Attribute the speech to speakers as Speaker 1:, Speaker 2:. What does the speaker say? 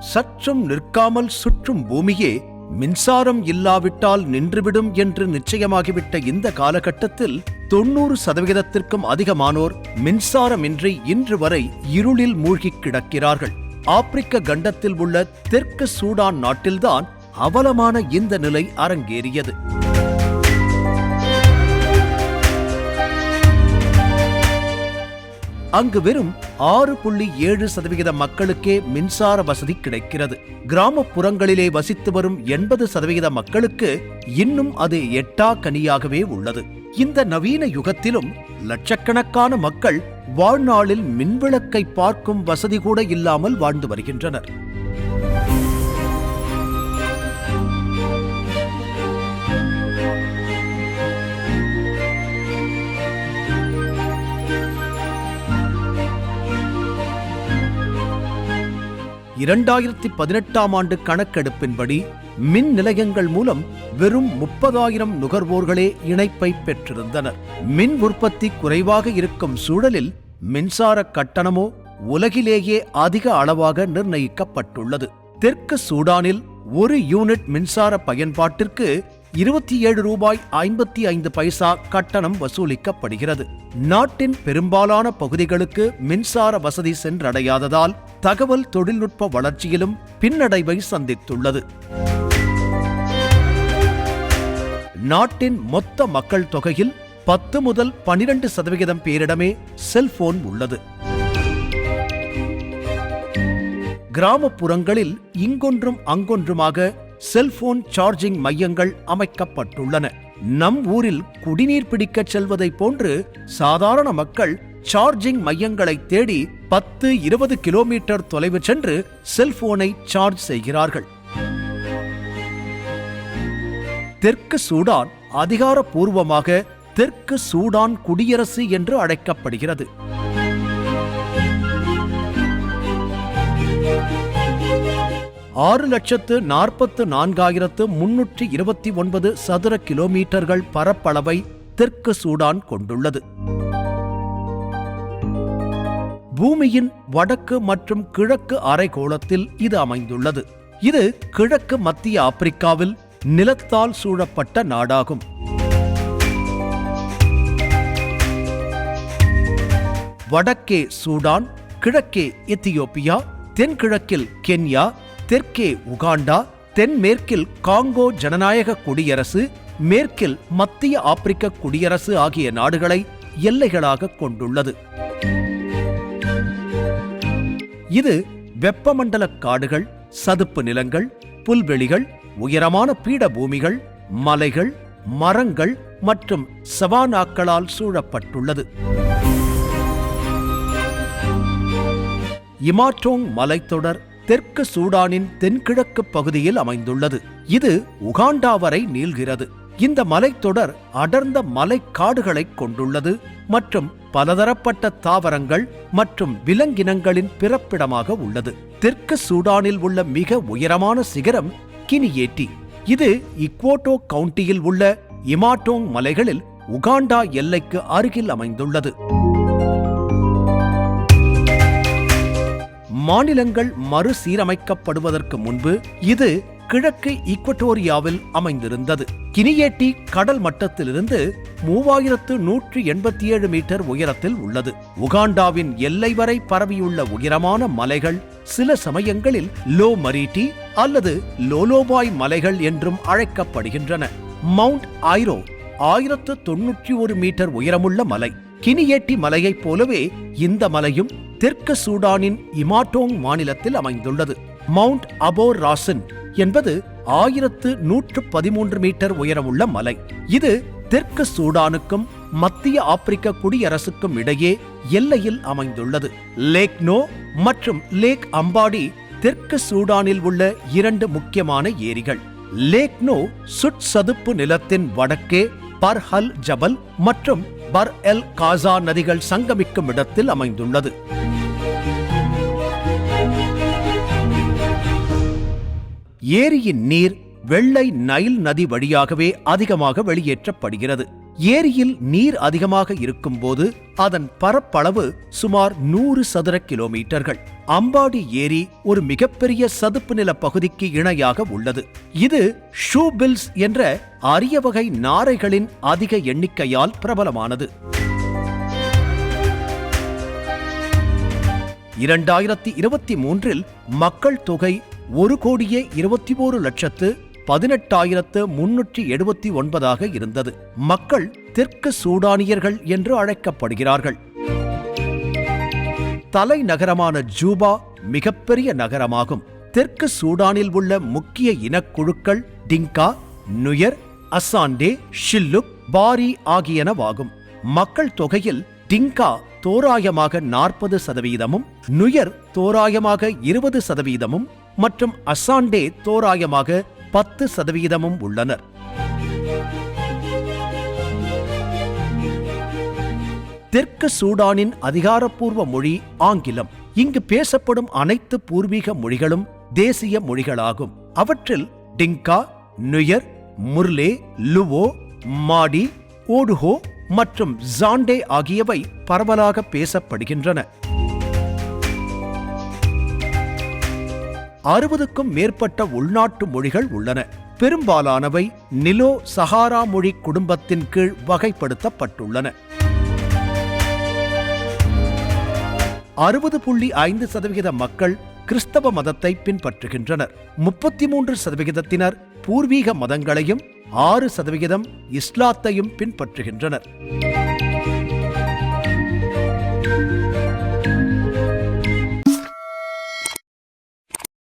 Speaker 1: சற்றும் நிற்காமல் சுற்றும் பூமியே மின்சாரம் இல்லாவிட்டால் நின்றுவிடும் என்று நிச்சயமாகிவிட்ட இந்த காலகட்டத்தில் தொண்ணூறு சதவிகிதத்திற்கும் அதிகமானோர் மின்சாரமின்றி இன்று வரை இருளில் மூழ்கிக் கிடக்கிறார்கள். ஆப்பிரிக்க கண்டத்தில் உள்ள தெற்கு சூடான் நாட்டில்தான் அவலமான இந்த நிலை அரங்கேறியது. அங்கு வெறும் ஆறு புள்ளி ஏழு சதவிகித மக்களுக்கே மின்சார வசதி கிடைக்கிறது. கிராமப்புறங்களிலே வசித்து வரும் எண்பது சதவிகித மக்களுக்கு இன்னும் அது எட்டா கனியாகவே உள்ளது. இந்த நவீன யுகத்திலும் லட்சக்கணக்கான மக்கள் வாழ்நாளில் மின்விளக்கை பார்க்கும் வசதி கூட இல்லாமல் வாழ்ந்து வருகின்றனர். இரண்டாயிரத்தி பதினெட்டாம் ஆண்டு கணக்கெடுப்பின்படி மின் நிலையங்கள் மூலம் வெறும் முப்பதாயிரம் நுகர்வோர்களே இணைப்பை பெற்றிருந்தனர். மின் உற்பத்தி குறைவாக இருக்கும் சூழலில் மின்சார கட்டணமோ உலகிலேயே அதிக அளவாக நிர்ணயிக்கப்பட்டுள்ளது. தெற்கு சூடானில் ஒரு யூனிட் மின்சார பயன்பாட்டிற்கு இருபத்தி ஏழு ரூபாய் ஐம்பத்தி ஐந்து பைசா கட்டணம் வசூலிக்கப்படுகிறது. நாட்டின் பெரும்பாலான பகுதிகளுக்கு மின்சார வசதி சென்றடையாததால் தகவல் தொழில்நுட்ப வளர்ச்சியிலும் பின்னடைவை சந்தித்துள்ளது. நாட்டின் மொத்த மக்கள் தொகையில் பத்து முதல் பனிரெண்டு சதவிகிதம் பேரிடமே செல்போன் உள்ளது. கிராமப்புறங்களில் இங்கொன்றும் அங்கொன்றுமாக செல்போன் சார்ஜிங் மையங்கள் அமைக்கப்பட்டுள்ளன. நம் ஊரில் குடிநீர் பிடிக்கச் செல்வதைப் போன்று சாதாரண மக்கள் சார்ஜிங் மையங்களை தேடி பத்து இருபது கிலோமீட்டர் தொலைவு சென்று செல்போனை சார்ஜ் செய்கிறார்கள். தெற்கு சூடான் அதிகாரப்பூர்வமாக தெற்கு சூடான் குடியரசு என்று அழைக்கப்படுகிறது. ஆறு லட்சத்து நாற்பத்து நான்காயிரத்து முன்னூற்றி இருபத்தி ஒன்பது சதுர கிலோமீட்டர்கள் பரப்பளவை தெற்கு சூடான் கொண்டுள்ளது. பூமியின் வடக்கு மற்றும் கிழக்கு அரைகோளத்தில் இது அமைந்துள்ளது. இது கிழக்கு மத்திய ஆப்பிரிக்காவில் நிலத்தால் சூழப்பட்ட நாடாகும். வடக்கே சூடான் கிழக்கே எத்தியோப்பியா தென்கிழக்கில் கென்யா தெற்கே உகாண்டா தென்மேற்கில் காங்கோ ஜனநாயக குடியரசு மேற்கில் மத்திய ஆப்பிரிக்க குடியரசு ஆகிய நாடுகளை எல்லைகளாக கொண்டுள்ளது. இது வெப்பமண்டல காடுகள் சதுப்பு நிலங்கள் புல்வெளிகள் உயரமான பீடபூமிகள் மலைகள் மரங்கள் மற்றும் சவானாக்களால் சூழப்பட்டுள்ளது. இமாட்டோங் மலைத்தொடர் தெற்கு சூடானின் தென்கிழக்கு பகுதியில் அமைந்துள்ளது. இது உகாண்டா வரை நீள்கிறது. இந்த மலைத்தொடர் அடர்ந்த மலைக்காடுகளைக் கொண்டுள்ளது மற்றும் பலதரப்பட்ட தாவரங்கள் மற்றும் விலங்கினங்களின் பிறப்பிடமாக உள்ளது. தெற்கு சூடானில் உள்ள மிக உயரமான சிகரம் கினியேட்டி. இது இக்வோட்டோ கவுண்டியில் உள்ள இமாட்டோங் மலைகளில் உகாண்டா எல்லைக்கு அருகில் அமைந்துள்ளது. மாநிலங்கள் மறுசீரமைக்கப்படுவதற்கு முன்பு இது கிழக்கு ஈக்வட்டோரியாவில் அமைந்திருந்தது. கினியேட்டி கடல் மட்டத்திலிருந்து மூவாயிரத்து நூற்றி எண்பத்தி ஏழு மீட்டர் உயரத்தில் உள்ளது. உகாண்டாவின் எல்லை வரை பரவியுள்ள உயரமான மலைகள் சில சமயங்களில் லோ மரீட்டி அல்லது லோலோபாய் மலைகள் என்றும் அழைக்கப்படுகின்றன. மவுண்ட் ஐரோ ஆயிரத்து தொன்னூற்றி ஒரு மீட்டர் உயரமுள்ள மலை. கினியேட்டி மலையைப் போலவே இந்த மலையும் தெற்கு சூடானின் இமாட்டோங் மாநிலத்தில் அமைந்துள்ளது. மவுண்ட் அபோர் ராசன் என்பது ஆயிரத்து நூற்று பதிமூன்று மீட்டர் உயரமுள்ள மலை. இது தெற்கு சூடானுக்கும் மத்திய ஆப்பிரிக்க குடியரசுக்கும் இடையே எல்லையில் அமைந்துள்ளது. லேக் நோ மற்றும் லேக் அம்பாடி தெற்கு சூடானில் உள்ள இரண்டு முக்கியமான ஏரிகள். லேக் நோ சுட்சதுப்பு நிலத்தின் வடக்கே பர்ஹல் ஜபல் மற்றும் பர் எல் காசா நதிகள் சங்கமிக்கும் இடத்தில் அமைந்துள்ளது. ஏரியின் நீர் வெள்ளை நைல் நதி வழியாகவே அதிகமாக வெளியேற்றப்படுகிறது. ஏரியில் நீர் அதிகமாக இருக்கும்போது அதன் பரப்பளவு சுமார் நூறு சதுர கிலோமீட்டர்கள். அம்பாடி ஏரி ஒரு மிகப்பெரிய சதுப்பு நில பகுதிக்கு இணையாக உள்ளது. இது ஷூபில்ஸ் என்ற அரிய வகை நாரைகளின் அதிக எண்ணிக்கையால் பிரபலமானது. இரண்டாயிரத்தி இருபத்தி மூன்றில் மக்கள் தொகை ஒரு கோடியே இருபத்தி ஓரு லட்சத்து பதினெட்டாயிரத்து முன்னூற்றி எழுபத்தி ஒன்பதாக இருந்தது. மக்கள் தெற்கு சூடானியர்கள் என்று அழைக்கப்படுகிறார்கள். தலைநகரமான ஜூபா மிகப்பெரிய நகரமாகும். தெற்கு சூடானில் உள்ள முக்கிய இனக்குழுக்கள் டிங்கா நுயர் அசாண்டே ஷில்லுக் பாரி ஆகியனவாகும். மக்கள் தொகையில் டிங்கா தோராயமாக நாற்பது சதவீதமும் நுயர் தோராயமாக இருபது சதவீதமும் மற்றும் அசாண்டே தோராயமாக பத்து சதவீதமும் உள்ளனர். தெற்கு சூடானின் அதிகாரப்பூர்வ மொழி ஆங்கிலம். இங்கு பேசப்படும் அனைத்து பூர்வீக மொழிகளும் தேசிய மொழிகளாகும். அவற்றில் டிங்கா நுயர் முர்லே லுவோ மாடி ஓடுஹோ மற்றும் ஜாண்டே ஆகியவை பரவலாக பேசப்படுகின்றன. அறுபதுக்கும் மேற்பட்ட உள்நாட்டு மொழிகள் உள்ளன. பெரும்பாலானவை நிலோ சஹாரா மொழி குடும்பத்தின் கீழ் வகைப்படுத்தப்பட்டுள்ளன. அறுபது புள்ளி ஐந்து சதவிகித மக்கள் கிறிஸ்தவ மதத்தை பின்பற்றுகின்றனர். முப்பத்தி மூன்று சதவிகிதத்தினர் பூர்வீக மதங்களையும் ஆறு சதவிகிதம் இஸ்லாத்தையும் பின்பற்றுகின்றனர்.